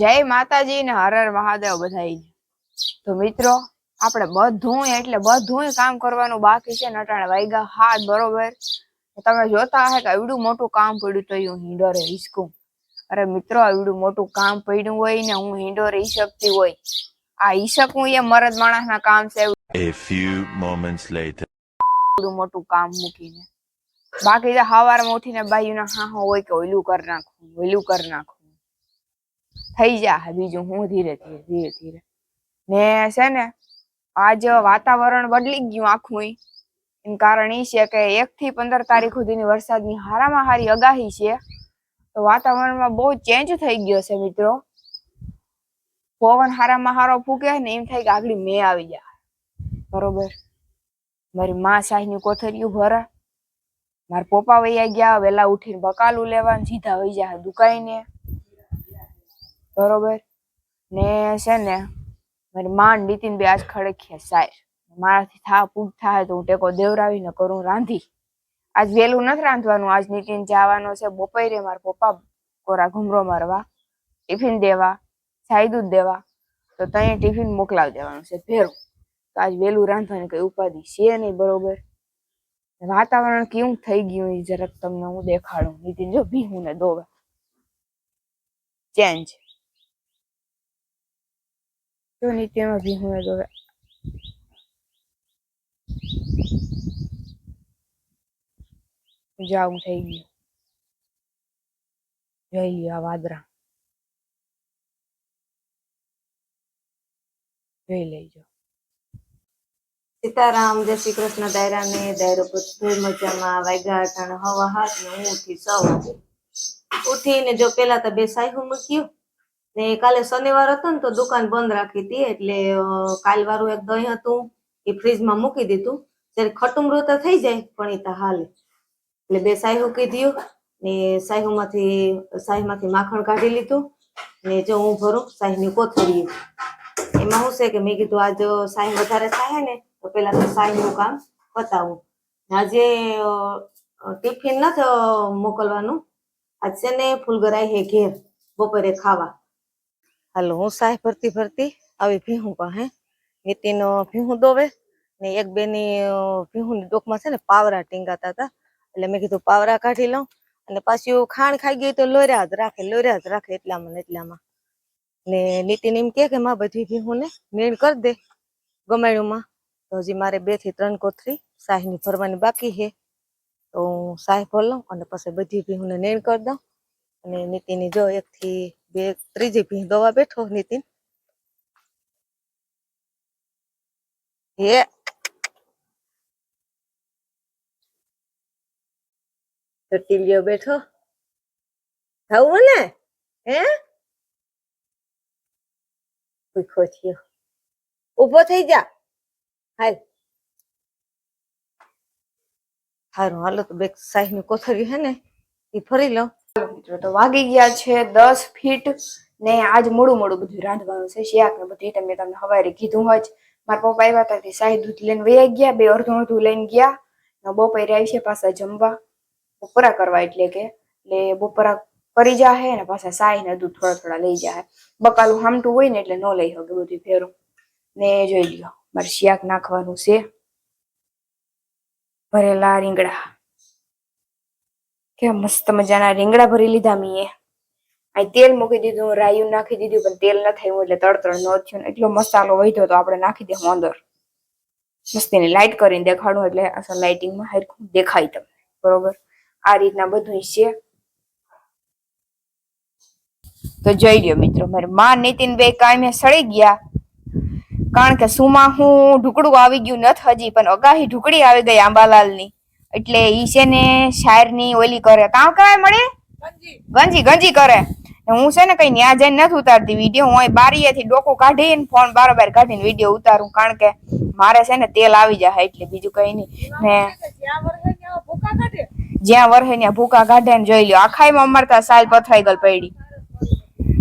જય માતાજી ને હર હર મહાદેવ બધાઈ તો મિત્રો આપણે બધું એટલે બધું કામ કરવાનું બાકી છે નટાણે વાઈગા હાથ બરોબર. તમે જોતા હે કે એવડું મોટું કામ પડ્યું તો હું હિંડોરે હિસકું અરે મિત્રો એવડું મોટું કામ પડ્યું હોય ને હું હિંડોરે હિસકતી હોય. આ હિસકું એ મરદ માણસના કામ છે. A few moments later. એવડું મોટું કામ મૂકીને. બાકી તો હવારમાં ઉઠીને બાયુના હા હા હોય કે ઓયલું કરી નાખું ઓયલું કરી નાખવું થઈ જા બીજું હું ધીરે ધીરે ધીરે ધીરે. ને છે ને, આજ વાતાવરણ બદલી ગયું આખું એનું કારણ એ છે કે એક થી પંદર તારીખ સુધીની વરસાદની હારામાં હારી આગાહી છે. તો વાતાવરણમાં બહુ ચેન્જ થઈ ગયો છે મિત્રો. પવન હારામાં હારો ફૂકે ને એમ થાય કે આગળ મેં આવી જાય. બરોબર? મારી મા સાહીની કોથળિયું ભરે. મારા પપ્પા વૈયા ગયા વેલા ઉઠીને બકાલું લેવા સીધા વહી જાય દુકાઈને બરોબર? ને છે ને, મારી માં નીતિન બે આજ ખડખ્યા સાહેબ. મારાથી થા, પૂગ થાય તો હું ટેકો દેવરાવીને કરું રાંધી. આજ વહેલું નથી રાંધવાનું, આજ નીતિન જવાનો છે, બપોરે મારા પપ્પા કોરા ઘુમરો મારવા, ટિફિન દેવા ચાય દૂધ દેવા, તો ત્યાં ટિફિન મોકલાવી દેવાનું છે, ભેરું. તો આજ વહેલું રાંધવાની કઈ ઉપાધિ છે નહીં, બરોબર? વાતાવરણ કેવું થઈ ગયું એ જરાક તમને હું દેખાડું, નીતિન જો ભીહું ને દોવા. ચેન્જ. જો નીતિનમાં ભીહું દોવે જાવું થઈ ગયું જોઈ આ વાદરા જોઈ લેજો સીતારામ જય શ્રી કૃષ્ણ દાયરાને દાયરો બધું મજામાં વાગ્યા અટાણે હવા હાથ ને હું ઉઠી સૌ ઉઠીને જો પેલા તો બે સાયહું મૂક્યું ને કાલે શનિવાર હતો ને તો દુકાન બંધ રાખી હતી, એટલે કાલ વાળું એક દહીં હતું, એ ફ્રીજમાં મૂકી દીધું. ત્યારે ખટું તો થઈ જાય, પણ એ તો હાલે. એટલે બે સાહુ કીધ્યું ને સાયહુમાંથી સાહીમાંથી માખણ કાઢી લીધું, ને જો હું ભરું સાહીની કોથળી એમાં શું છે કે મેં કીધું, આજ સાહી વધારે થાય ને, તો પેલા તો સાહીનું કામ પતાવું. આજે ટિફિન નથી મોકલવાનું. આજ છે ને ફૂલગરાઈ હે ઘેર, બપોરે ખાવા. હાલો હું સાય ભરતી ભરતી આવી ભીહું પાસે નીતિનો ભીહું દોવે ને એક બેની ભીહુંની ડોકમાં છે ને પાવરા ટીંગાતા હતા એટલે મેં કીધું પાવરા કાઢી લઉં અને પાછું ખાણ ખાઈ ગઈ તો લોર્યા જ રાખે, લોર્યા જ રાખે એટલામાં ને એટલામાં. ને નીતિન એમ કે માં બધી ભીહું ને નીણ કરી દે ગમાણ્યુંમાં તો હજી મારે બેથી ત્રણ કોથરી શાહીની ભરવાની બાકી છે. તો હું શાહી ભર લઉં અને પછી બધી ભીહુંને નીણ કરી દઉં. અને નીતિની જો એક થી બે ત્રીજી ભીહ દવા બેઠો નીતિન. હે. ટીલિયો બેઠો. થવું ને હે? ભૂખો થયો. ઊભો થઈ જા. હાલ. હારું, હાલો તો બે સાહીની કોથળી હે ને એ ફરી લઉં. મિત્રો, તો વાગી ગયા છે દસ ફીટ ને આજ મોડું મોડું બધું રાંધવાનું છે. શિયાક ને બધું તમે તમને હવારે કીધું હોય જ. મારા પપ્પા આવ્યા હતા તે શાહી દૂધ લઈને વયા ગયા, બે અડધું અડધું લઈને ગયા ને બપોરે આવી છે પાછા જમવા. બપોરા કરવા એટલે કે, એટલે બપોરા કરી જાહે ને પાછા શાહી ને દૂધ થોડા થોડા લઈ જાય બકાલું હામટું હોય ને એટલે ન લઈ શકે બધું ફેરું ને જોઈ લ્યો, મારે શિયાક નાખવાનું છે. ભરેલા રીંગણા. કેવા મસ્ત મજાના રીંગણા ભરી લીધા મીએ અહીં તેલ મૂકી દીધું રાયું નાખી દીધું, પણ તેલ ન થયું એટલે તડતડ ન થયું. એટલો મસાલો વધ્યો તો આપણે નાખી દે અંદર. મસ્તીને લાઇટ કરીને દેખાડું એટલે અસલ લાઇટિંગમાં હરખું દેખાય તમને. બરોબર? આ રીતના બધું છે. તો જોઈ લ્યો મિત્રો, મારી માં નીતિન બે કામે સળી ગયા. કારણ કે સુમાં હું ઢુકડું આવી ગયું નથી હજી, પણ અગાહી ઢુકડી આવી ગઈ આંબાલાલની. એટલે ઈ છે ને શાયરની ઓલી કરે. કાં કહેવાય મળે? ગંજી. ગંજી કરે. હું છે ને કઈ ન્યા જઈને નથી ઉતારતી વીડિયો હું બારીએથી ડોકું કાઢીને ફોન બારોબાર કાઢીને વીડિયો ઉતારું કારણ કે મારે છે ને તેલ આવી જાય એટલે બીજું કઈ નહીં. ને જ્યાં વરહે ત્યાં ભૂકા કાઢે. ને જોઈ લ્યો. આખાઈમાં અમારે ત્યાં સાલ પથરાઈ ગયેલ પડી.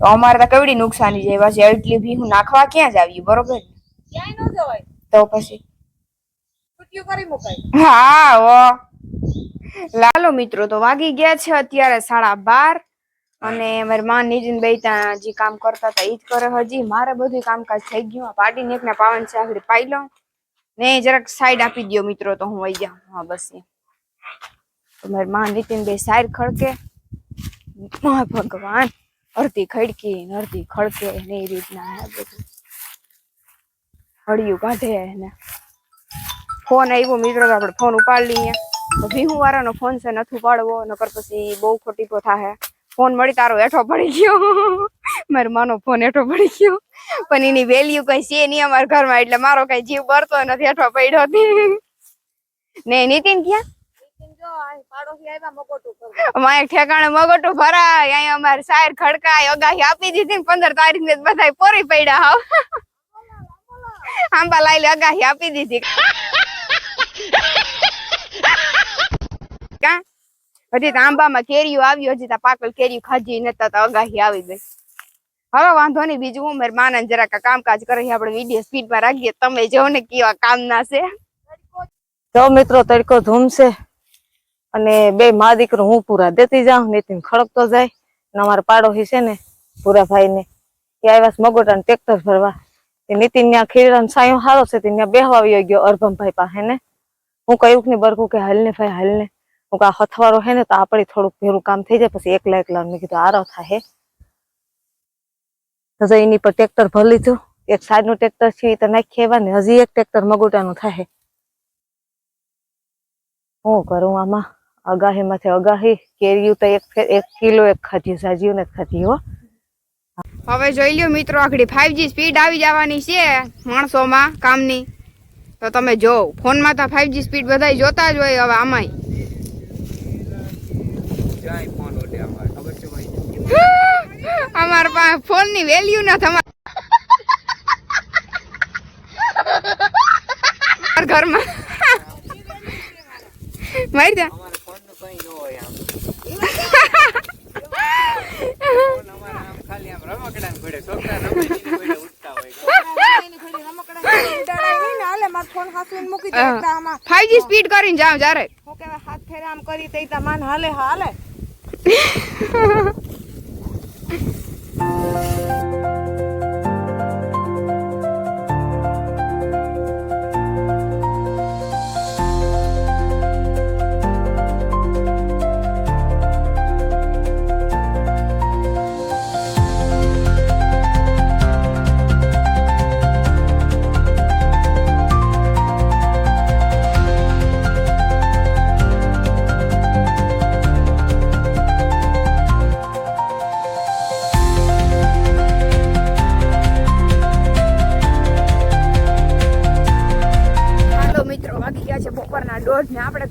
તો અમારે ત્યાં કેવડી નુકસાની જાય પછી એટલી ભી હું નાખવા ક્યાં જ આવી બરોબર? તો પછી? છૂટ્યું કરી મુકાય. હા ઓ લાલો મિત્રો, તો વાગી ગયા છે અત્યારે સાડા બાર અને મારી માં નીતિન બે જે કામ કરતા હતા એ જ કરે હજી. મારે બધું કામકાજ થઈ ગયું. પાડીને એકને પાવન છે આગળ પાઈ લો ને જરાક સાઈડ આપી દો મિત્રો, તો હું વહી જાઉં. હા, બસ તો મારી માં નીતિન બે સાઈડ ખડકે. ભગવાન, અડધી ખડકી ને અડધી ખડકે ને એ રીતના બધું. હળિયું કાઢે ને ફોન આવ્યો મિત્રો તો આપણે ફોન ઉપાડી લઈએ. તો ભીહું વાળાનો ફોન છે નથી ઉપાડવો નકર પછી બહુ ખોટીપો થાય ફોન મળી તારો હેઠો પડી ગયો. મારા માનો ફોન હેઠો પડી ગયો. પણ એની વેલ્યુ કઈ છે નહીં અમારા ઘરમાં એટલે મારો કઈ જીવ બરતો નથી હેઠો પડ્યો હતી ને નીતિન ક્યાં? અમારે એક ઠેકાણે મગોટું ભરાય અહીંયા અમારે સાયર ખડકાય અગાહી આપી દીધી ને પંદર તારીખ ને બધા પોરી પડ્યા હાવ આંબા લાઈ અગાહી આપી દીધી. કા? હજી આંબામાં કેરીઓ આવી, હજી તો પાકલ કેરીઓ ખાધી નતા તો અગાહી આવી ગઈ. હવે વાંધો નહીં, બીજું હું મારી માનન જરાક કામકાજ કરે આપણે વીડિયો સ્પીડમાં રાખીએ. તમે જો ને કેવા કામ ના છે. જો મિત્રો, તડકો ધૂમશે અને બે મા દીકરો હું પૂરા દેતી જાઉં, નીતિન ખડકતો જાય ને અમારા પાડોશી છે ને પૂરા ભાઈ ને એ આવ્યા મગોટા ટ્રેક્ટર ભરવા. નીતિન ત્યાં ખીરણ સાયો હારો છે ત્યાં બેહવા આવી ગયો અરભમભાઈ પાસે ને. હું કહ્યું ને બરકું કે હાલ ને ભાઈ, હાલ ને. હું કા હથવારો હે ને, તો આપણે થોડુંક ભેરું કામ થઈ જાય, પછી એકલા એકલા મેં કીધું આરો થાય તો એની પર ટ્રેક્ટર ભરી લીધું. એક સાઈડનું ટ્રેક્ટર છે, એ તો નાખી આવ્યા ને, હજી એક ટ્રેક્ટર મગોટાનું થાય હું કરું આમાં? અગાહી માંથી અગાહી, કેરીયું તો એક એક કિલો, એક ખાધી સાજીયું ને ખાધી હો. હવે જોઈ લ્યો મિત્રો, આખડી ફાઈવજી સ્પીડ આવી જવાની છે માણસોમાં, કામની. તો તમે જો, ફોનમાં તો ફાઈવજી સ્પીડ બધા જોતા જ હોય હવે આમાંય. અમાર પાસે ફોનની વેલ્યુ ના તમારા ઘરમાં મારી દે ફાઈવજી સ્પીડ કરીને જાવ જ્યારે. હાથ ફેરા આમ કરી તઈ તમાન હાલે હાલે હાલો.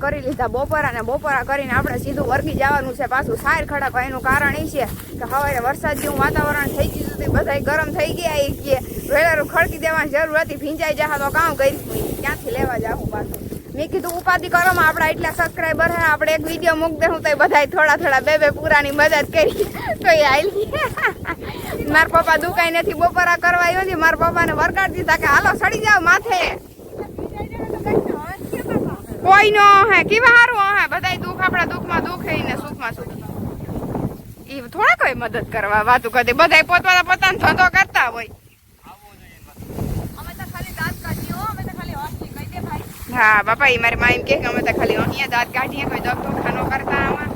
કરી લીધા બપોરા ને બપોરા કરીને આપણે સીધું વર્ગી જવાનું છે. પાછું સાયર ખડક, એનું કારણ એ છે કે હવે વરસાદ જેવું વાતાવરણ થઈ ગયું હતું બધા ગરમ થઈ ગયા એ કે વેલારું ખડકી દેવાની જરૂર હતી, ભીંજાઈ જા તો કામ કરી ક્યાંથી લેવા જાઉં પાછું? મેં કીધું, ઉપાધિ કરો આપણા એટલા સબસ્ક્રાઈબર હે, આપણે એક વીડિયો મૂક દે, હું તો બધા થોડા થોડા બે બે પૂરાની મદદ કરી. તો એ આવી મારા પપ્પા દુકાઈ નથી, બપોરા કરવા આવ્યો મારા પપ્પાને વરગાડ દીધા કે, હાલો, સડી જાવ માથે. કોઈ નો હે, કેવા હારું હે? બધાય દુઃખ, આપણા દુઃખમાં દુઃખ હે ને સુખમાં સુખ. ઈ થોડા કોઈ મદદ કરવા, વાતું કરતી. બધાય પોતવાના પોતાનો ધંધો કરતા હોય. હા, બાપા, ઈ મારી માં એમ કે કે અમે તો ખાલી અહીંયા દાંત કાઢીએ, કોઈ દવાખાનો કરતા આમાં.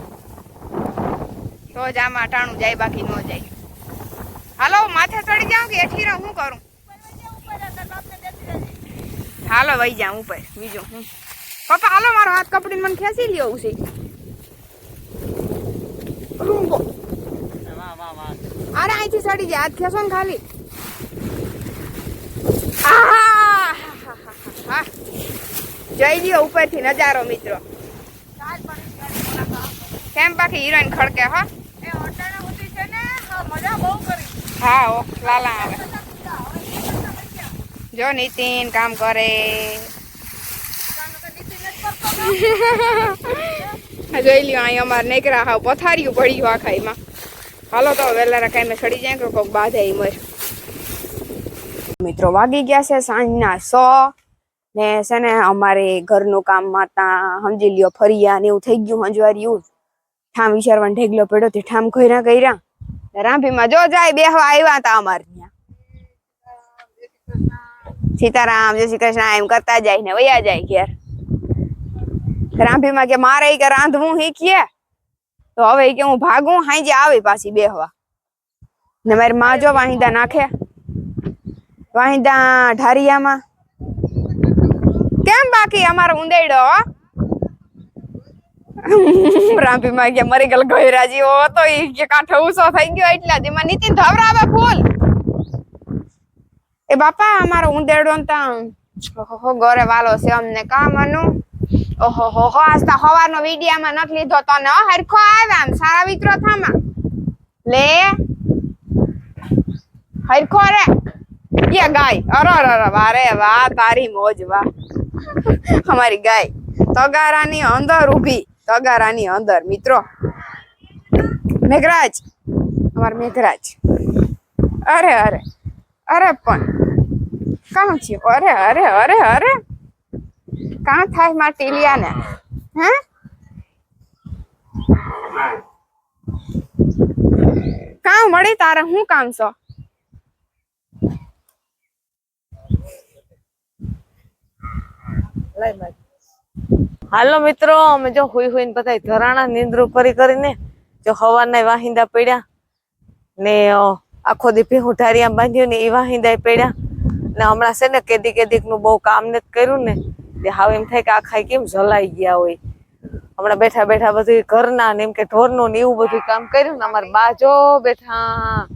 તો જ આમાં અટાણું જાય, બાકી ન જાય. હાલો, માથે ચડી જાઉં કે એઠી રહું શું કરું? હાલો વહી જાઉં, ઉપર. બીજું, હું? પપ્પા હાલો મારો હાથ કપડીને મને ખેંચી લ્યો છે રૂંગો અરે અહીંથી સડી જાય હાથ ખેંચો ને ખાલી. જઈ લ્યો ઉપરથી નજારો મિત્રો. કેમ બાકી હિરોઈન ખડકે હા? હા ઓ લાલા આવે. જો નીતિન કામ કરે. જોઈ લ્યો, અહીં અમારે નીકળ્યા હા પથારીયું પડ્યું આખા એમાં. હાલો તો વહેલા કાંઈ મેં સડી જાય કે કોઈક બાધે મર મિત્રો વાગી ગયા છે સાંજના સો ને છે ને અમારે ઘરનું કામ માતા સમજી લ્યો, ફરિયા ને એવું થઈ ગયું હંજવાર્યું. ઠામ વિચારવાનો ઢેગલો પડ્યો તે ઠામ કર્યા. કર્યા રાંભીમાં જો જાય બેહવા આવ્યા હતા અમારે ત્યાં. સીતારામ, જય શ્રી કૃષ્ણ, એમ કરતા જાય ને વયા જાય ઘેર. રાંભીમાં કે મારે ઈ કે રાંધવું શીખીએ તો હવે ઈ કે હું ભાગું, હાંજે આવી પાછી બેહવા. ને મારી માં જો વાહિંદા નાખે. વાહિંદા ઢારિયામાં. કેમ બાકી અમારો ઉંદેડો? હો? રાંભીમાં કે મરી ગયેલ ગોયરાજી હો, તો ઈ કે કાંઠો ઊંચો થઈ ગયો એટલા દીમાં નીતિન ધવરાવે ફૂલ. એ બાપા, અમારો ઉંદેડો ને તાં, ઓહો, ગોરે વાલો છે અમને કા મનુ ઓહો, હો હો, આજ તો હવારનો વિડીયામાં નથી લીધો. તને ને હરખો આવ્યા આમ, સારા વિત્રો થામા. લે. હરખો રે. યા ગાય. અરે અરે વારે વાહ, તારી મોજ, વાહ. અમારી ગાય. તગારાની અંદર ઊભી. તગારાની અંદર, મિત્રો. મેઘરાજ. અમાર મેઘરાજ. અરે અરે અરે પણ. કામ છે? અરે અરે અરે અરે. કાં થાય તારે હું કામ છો? હાલો મિત્રો, અમે જો હુઈ હુઈને બધા ધરાણા નિંદ્રો કરી કરીને જો હવાના વાહિંદા પડ્યા ને આખો દી ભેહું ઢારિયા બાંધ્યું ને એ વાહિંદા પડ્યા ને હમણાં છે ને કેદી કેદીકનું બહુ કામ નથી કર્યું ને તે હાવ એમ થાય કે આખા કેમ જલાઈ ગયા હોય. હમણાં બેઠા બેઠા બધું ઘરના ને એમ કે ઢોરનું ને એવું બધું કામ કર્યું ને અમારા બાજો બેઠા.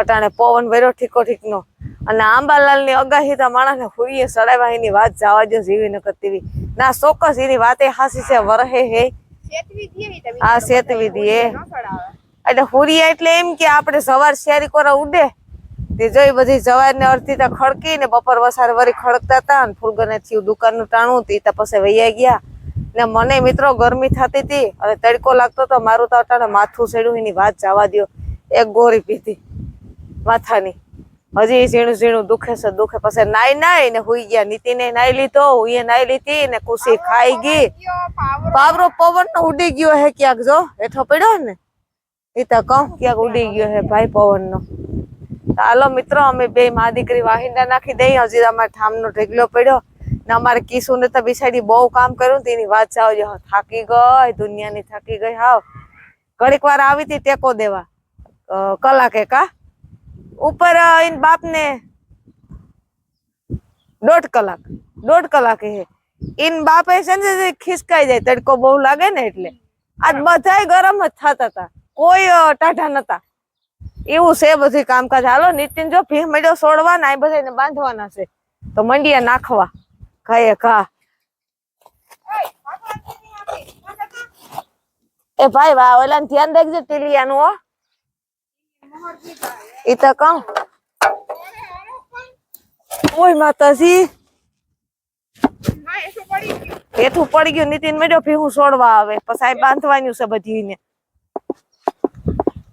અટાણે પવન વેરો ઠીકો ઠીકનો. અને આંબાલાલની અગાહી તો માણસ ને હુઈએ સડાવ્યા એની વાત જવા જો જીવી ન કરતી ના ચોક્કસ એની વાતે હાસી છે વરહે હે. હા, સેતવી દીએ. એટલે હુરિયા એટલે એમ કે આપણે સવાર શેરી કોરા ઉડે. તે જોઈ બધી જવાર ને અડધી ખડકી ને બપોર વસાર વરી ખડકતા હતા અને ફૂલગને થયું દુકાનનું ટાણું હતી પછી વૈયા ગયા. ને મને મિત્રો ગરમી થતી હતી અને તડકો લાગતો તો મારું તો અટાણે માથું સેડ્યું, એની વાત જવા દો એક ગોરી પીધી માથાની. હજી ઝીણું ઝીણું દુખે છે, દુખે પછી નાઈ નાઈ ને હુઈ ગયા. નીતિને નાઈ લીધો, હુઈએ નાઈ લીધી ને કુસી ખાઈ ગઈ. પાવરો પવન નો ઉડી ગયો હે ક્યાંક જો, હેઠો પડ્યો ને? એ તો કહું, ક્યાંક ઉડી ગયો હે ભાઈ પવન નો હાલો મિત્રો અમે બે મા દીકરી વાહિંદા નાખી દઈ હજી અમારે ઠામનો ઢેગલો પડ્યો ને અમારે કિશુને તો બિસાડી બહુ કામ કર્યું તેની વાત જાવજો થાકી ગઈ દુનિયાની થાકી ગઈ. હાવ. ઘડીક વાર આવી હતી ટેકો દેવા. કલાકે કા? ઉપર એને બાપને બાપ ને દોઢ કલાક. દોઢ કલાકે હે. ઇન બાપે છે ને ખિસકાઈ જાય તડકો બહુ લાગે ને એટલે. આજ બધા ગરમ જ થતા હતા કોઈ ટાઢા નતા. એવું છે બધું કામકાજ. હાલો નીતિન જો ભીહ મળ્યો છોડવાના એ બધા બાંધવાના છે. તો મંડિયા નાખવા. ખાએ ખા એ ભાઈ વાહ ઓલા ધ્યાન રાખજો ટીલિયાનું હો. એ તો કહું. ઓય માતાજી. હેઠું પડી ગયું નીતિન મળ્યો ભીહું છોડવા આવે. પછી બાંધવાનું છે બધી ને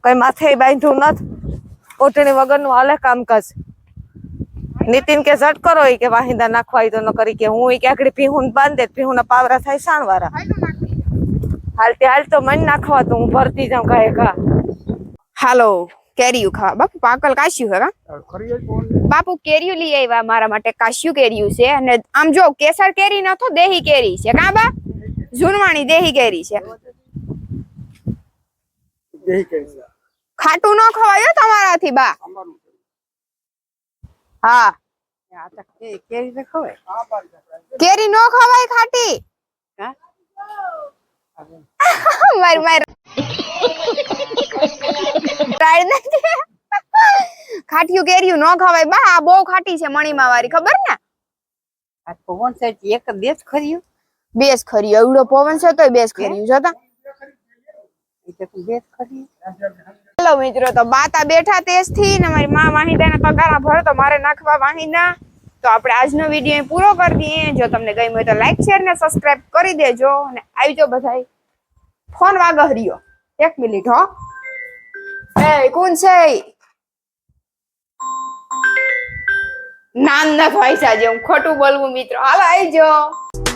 કઈ માથે બાંધ્યું નથી. કોટણી વગરનું હાલે કામકાજ. નીતિન કે ઝટ કરો કે વાહિંદા નાખવા તો ન કરી કે હું ઈ પીહું બાંધે પીહું ના પાવરા થાય સાણવારા. હાલતી હાલ તો મન નાખવા તો હું ભરતી જાઉં કાંઈ કા. હાલો કેરીયું ખાવા. બાપુ, પાકલ કાશ્યું હે બાપુ કેરીયું લઈ આવ્યા મારા માટે. કાશ્યું કેરીયું છે અને આમ જો, કેસર કેરી નતો, દેહી કેરી છે. કા બા? જૂનવાણી દેહી કેરી છે. ખાટું ન ખવાય હો તમારાથી બા. હા. કેરી નો ખવાય? ખાટી. માર માર. ટાઈડ કેરીયું ન ખવાય બા. આ બહુ ખાટી છે મણીમાં વાળી ખબર ને? આ પવન સાહેબ એક બેસ ખર્યું બેસ ખર્યું એવડો પવન છે તોય બેસ ખર્યું જોતા બેસ ખર્યું હેલો મિત્રો, તો બાતા બેઠા તેજથી ને મારી મા વાહિદાના પગારા ભર, તો મારે નાખવા વાહિદા. તો આપણે આજનો વીડિયો પૂરો કરી દઈએ. જો તમને ગમ્યું હોય તો લાઈક શેર ને સબસ્ક્રાઇબ કરી દેજો. અને આવજો બધાય. ફોન વાગહર્યો. એક મિનિટ, હો. એ, કોણ છે? નામ ના ભાઈ સાજે હું ખોટું બોલવું મિત્રો. હાલો, આવજો.